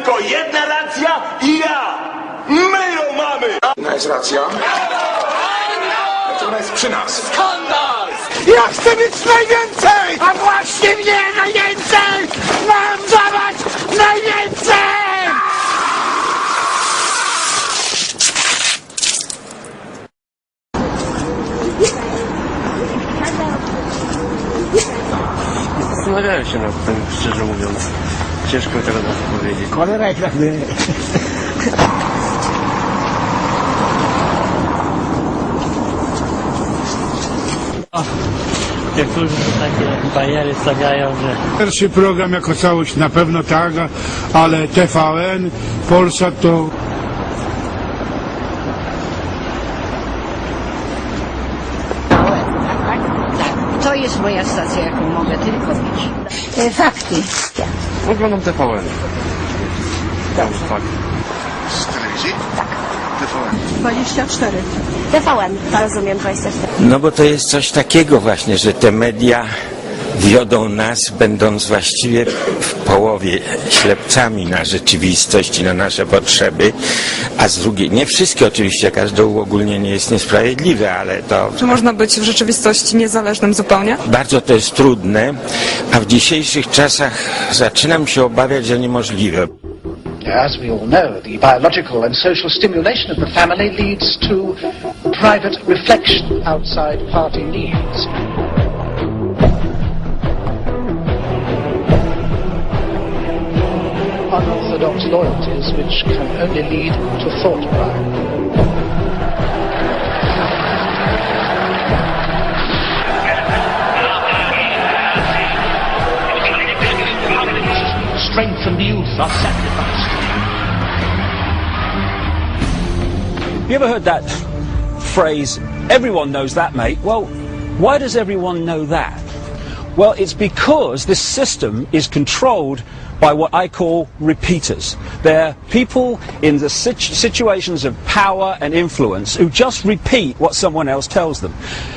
tylko jedna racja i ja. My ją mamy. Jedna jest racja. Ona jest przy nas. Ja chcę mieć najwięcej! A właśnie mnie najwięcej! Mam dawać najwięcej! Zastanawiałem się nad tym, szczerze mówiąc. Ciężko mi tego na to powiedzieć. Cholera jasny. Niektórzy takie bariery stawiają, że Pierwszy program jako całość na pewno tak, ale TVN, Polsat to Tak, to jest moja stacja, jaką mogę tylko mieć. E, Fakty. Oglądam TVN. Tak. Fakt. Z telewizji? Tak. TVN. 24. TVN, rozumiem 24. No bo to jest coś takiego właśnie, że te media wiodą nas, będąc właściwie w połowie ślepcami na rzeczywistość i na nasze potrzeby, a z drugiej, nie wszystkie oczywiście, każde uogólnienie jest niesprawiedliwe, ale to Czy można być w rzeczywistości niezależnym zupełnie? bardzo to jest trudne, a w dzisiejszych czasach zaczynam się obawiać, że niemożliwe. As we all know, the biological and social stimulation of the family leads to private reflection outside party needs. Unorthodox loyalties which can only lead to thought crime. Strength and youth are sacrificed. You ever heard that phrase, everyone knows that, mate? Well, why does everyone know that? Well, it's because this system is controlled by what I call repeaters. They're people in the situ- situations of power and influence who just repeat what someone else tells them.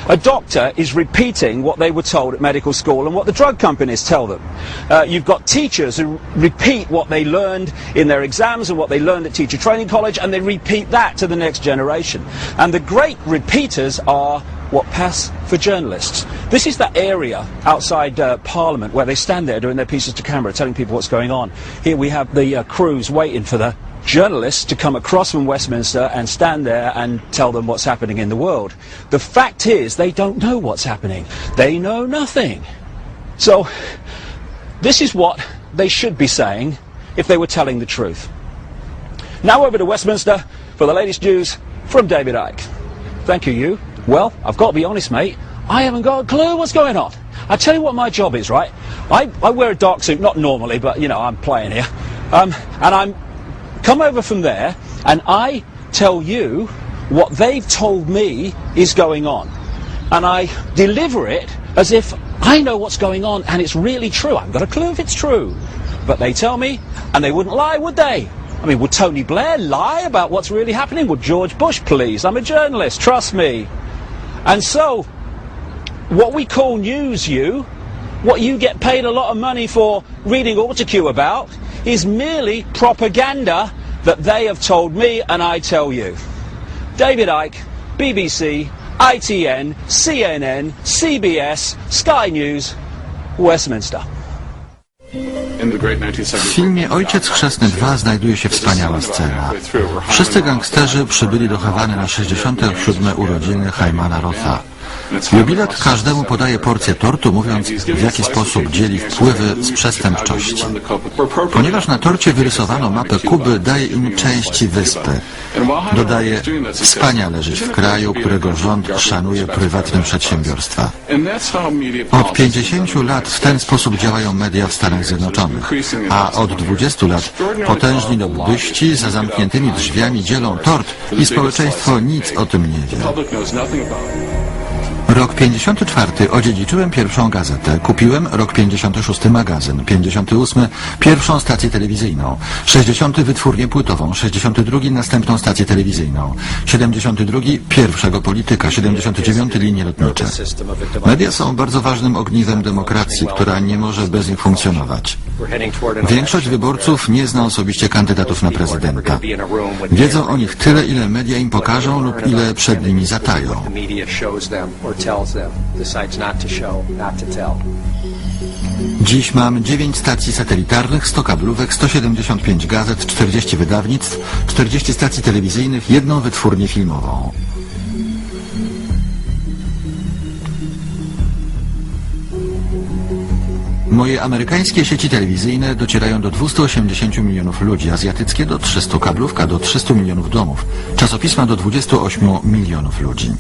A doctor is repeating what they were told at medical school and what the drug companies tell them. Uh, you've got teachers who repeat what they learned in their exams and what they learned at teacher training college and they repeat that to the next generation. And the great repeaters are what pass for journalists. This is that area outside uh, Parliament where they stand there doing their pieces to camera, telling people what's going on. Here we have the uh, crews waiting for the journalists to come across from Westminster and stand there and tell them what's happening in the world. The fact is, they don't know what's happening. They know nothing. So, this is what they should be saying if they were telling the truth. Now over to Westminster for the latest news from David Icke. Thank you, you. Well, I've got to be honest, mate. I haven't got a clue what's going on. I tell you what my job is, right? I, I wear a dark suit, not normally, but you know, I'm playing here. Um, and I'm come over from there, and I tell you what they've told me is going on. And I deliver it as if I know what's going on and it's really true. I've got a clue if it's true. But they tell me, and they wouldn't lie, would they? I mean, would Tony Blair lie about what's really happening? Would George Bush, please? I'm a journalist, trust me. And so, what we call news, you, what you get paid a lot of money for reading AutoQ about, is merely propaganda that they have told me and I tell you. David Icke, BBC, ITN, CNN, CBS, Sky News, Westminster. W filmie Ojciec Chrzestny 2 znajduje się wspaniała scena. Wszyscy gangsterzy przybyli do Hawany na 67. urodziny Haimana Rotha. Jubilat każdemu podaje porcję tortu, mówiąc w jaki sposób dzieli wpływy z przestępczości. Ponieważ na torcie wyrysowano mapę Kuby, daje im części wyspy. Dodaje, wspaniale żyć w kraju, którego rząd szanuje prywatne przedsiębiorstwa. Od 50 lat w ten sposób działają media w Stanach Zjednoczonych, a od 20 lat potężni lobbyści za zamkniętymi drzwiami dzielą tort i społeczeństwo nic o tym nie wie. Rok 54 odziedziczyłem pierwszą gazetę, kupiłem rok 56 magazyn, 58 pierwszą stację telewizyjną, 60 wytwórnię płytową, 62 następną stację telewizyjną, 72 pierwszego polityka, 79 linie lotnicze. Media są bardzo ważnym ogniwem demokracji, która nie może bez nich funkcjonować. Większość wyborców nie zna osobiście kandydatów na prezydenta. Wiedzą o nich tyle, ile media im pokażą lub ile przed nimi zatają. Dziś mam 9 stacji satelitarnych, 100 kablówek, 175 gazet, 40 wydawnictw, 40 stacji telewizyjnych, jedną wytwórnię filmową. Moje amerykańskie sieci telewizyjne docierają do 280 milionów ludzi, azjatyckie do 300, kablówka do 300 milionów domów, czasopisma do 28 milionów ludzi.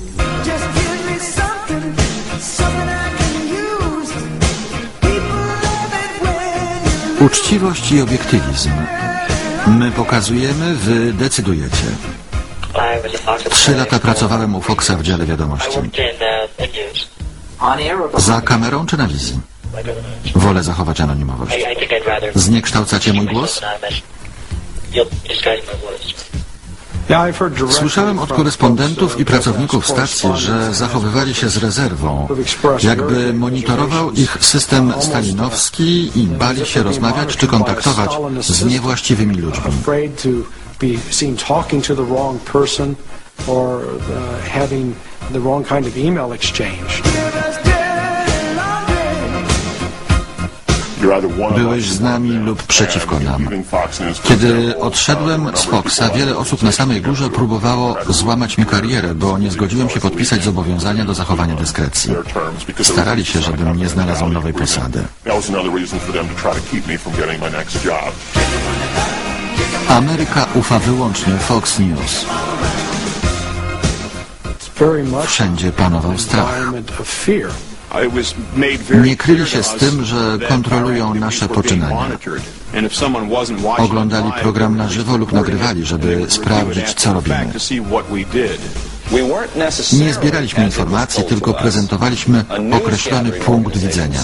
Uczciwość i obiektywizm. My pokazujemy, wy decydujecie. Trzy lata pracowałem u Foxa w dziale wiadomości. Za kamerą czy na wizji? Wolę zachować anonimowość. Zniekształcacie mój głos? Słyszałem od korespondentów i pracowników stacji, że zachowywali się z rezerwą, jakby monitorował ich system stalinowski i bali się rozmawiać czy kontaktować z niewłaściwymi ludźmi. or uh, having the wrong kind of email exchange. Byłeś z nami lub przeciwko nam. Kiedy odszedłem z Foxa, wiele osób na samej górze próbowało złamać mi karierę, bo nie zgodziłem się podpisać zobowiązania do zachowania dyskrecji. Starali się, żebym nie znalazł nowej posady. Ameryka ufa wyłącznie Fox News. Wszędzie panował strach. Nie kryli się z tym, że kontrolują nasze poczynania. Oglądali program na żywo lub nagrywali, żeby sprawdzić, co robimy. Nie zbieraliśmy informacji, tylko prezentowaliśmy określony punkt widzenia.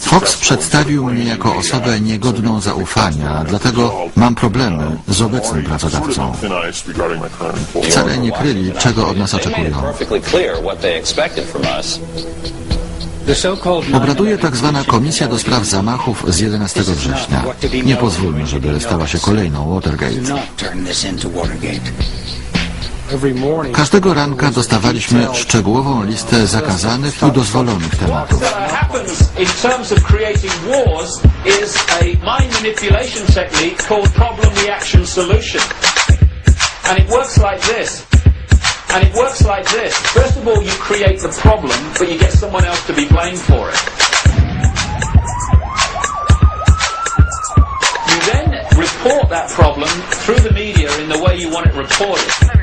Fox przedstawił mnie jako osobę niegodną zaufania, dlatego mam problemy z obecnym pracodawcą. Wcale nie kryli, czego od nas oczekują. Obraduje tak zwana Komisja do Spraw Zamachów z 11 września. Nie pozwólmy, żeby stała się kolejną Watergate. Każdego ranka dostawaliśmy szczegółową listę zakazanych i dozwolonych tematów. happens in terms of creating wars is a mind manipulation technique called problem reaction solution. And it works like this. And it works like this. First of all, you create the problem, but you get someone else to be blamed for it. You then report that problem through the media in the way you want it reported.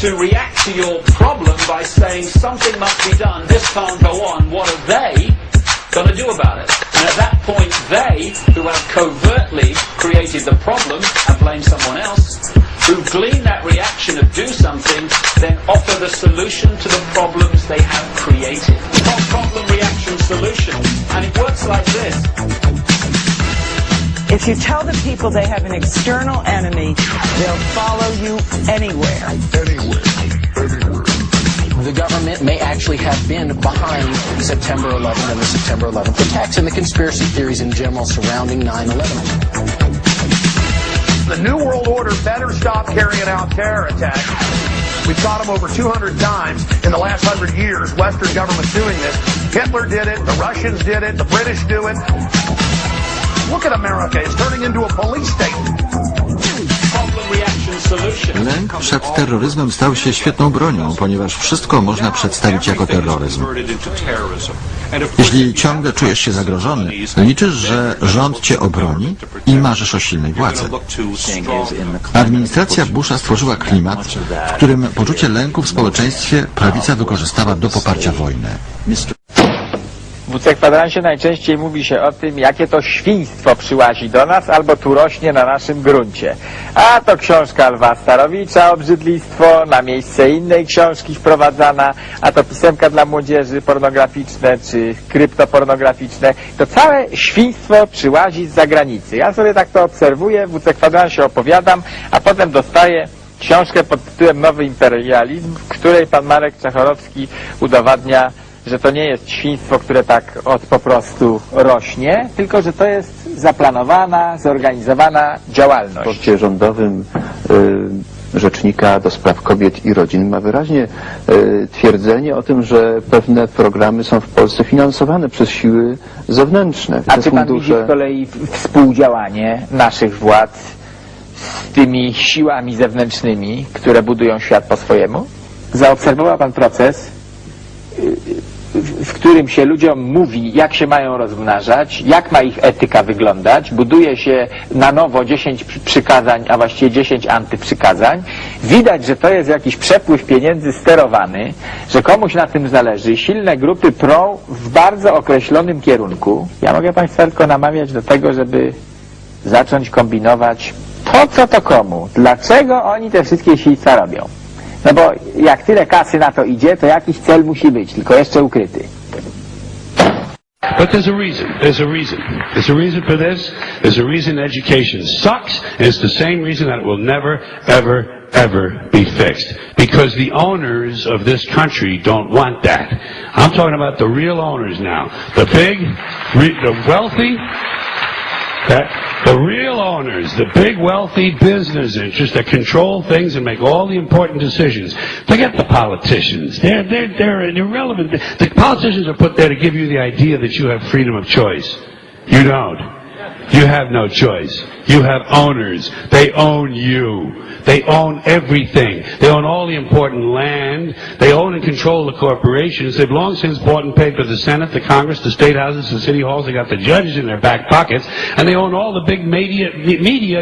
To react to your problem by saying something must be done, this can't go on, what are they going to do about it? And at that point, they, who have covertly created the problem and blame someone else, who glean that reaction of do something, then offer the solution to the problems they have created. Pro- Problem reaction solution. And it works like this. If you tell the people they have an external enemy, they'll follow you anywhere. Anywhere. The government may actually have been behind September 11th and the September 11th attacks and the conspiracy theories in general surrounding 9-11. The New World Order better stop carrying out terror attacks. We've caught them over 200 times in the last 100 years, Western governments doing this. Hitler did it, the Russians did it, the British do it. Look at America, it's turning into a police state. Lęk przed terroryzmem stał się świetną bronią, ponieważ wszystko można przedstawić jako terroryzm. Jeśli ciągle czujesz się zagrożony, liczysz, że rząd cię obroni i marzysz o silnej władzy. Administracja Busha stworzyła klimat, w którym poczucie lęku w społeczeństwie prawica wykorzystała do poparcia wojny. W WC kwadransie najczęściej mówi się o tym, jakie to świństwo przyłazi do nas albo tu rośnie na naszym gruncie. A to książka Lwa Starowicza, obrzydlistwo, na miejsce innej książki wprowadzana, a to pisemka dla młodzieży pornograficzne czy kryptopornograficzne. To całe świństwo przyłazi z zagranicy. Ja sobie tak to obserwuję, w WC kwadransie opowiadam, a potem dostaję książkę pod tytułem Nowy Imperializm, w której pan Marek Czachorowski udowadnia, że to nie jest świństwo, które tak od po prostu rośnie, tylko że to jest zaplanowana, zorganizowana działalność. W raporcie rządowym y, Rzecznika do Spraw Kobiet i Rodzin ma wyraźnie y, twierdzenie o tym, że pewne programy są w Polsce finansowane przez siły zewnętrzne. A czy pan widzi z kolei współdziałanie naszych władz z tymi siłami zewnętrznymi, które budują świat po swojemu? Zaobserwował pan proces, y, w którym się ludziom mówi, jak się mają rozmnażać, jak ma ich etyka wyglądać, buduje się na nowo 10 przy- przykazań, a właściwie 10 antyprzykazań. Widać, że to jest jakiś przepływ pieniędzy sterowany, że komuś na tym zależy. Silne grupy prą w bardzo określonym kierunku. Ja mogę Państwa tylko namawiać do tego, żeby zacząć kombinować, po co to komu, dlaczego oni te wszystkie świństwa robią. No bo jak tyle kasy na to idzie, to jakiś cel musi być, tylko jeszcze ukryty. But there's a reason. There's a reason. There's a reason for this. There's a reason education sucks, it's the same reason that it will never, ever, ever be fixed. Because the owners of this country don't want that. I'm talking about the real owners now. The big, the wealthy, that the real owners, the big wealthy business interests that control things and make all the important decisions. Forget the politicians. They're, they're, they're irrelevant. The politicians are put there to give you the idea that you have freedom of choice. You don't. You have no choice. You have owners. They own you. They own everything. They own all the important land. They own and control the corporations. They've long since bought and paid for the Senate, the Congress, the state houses, the city halls. They got the judges in their back pockets. And they own all the big media, media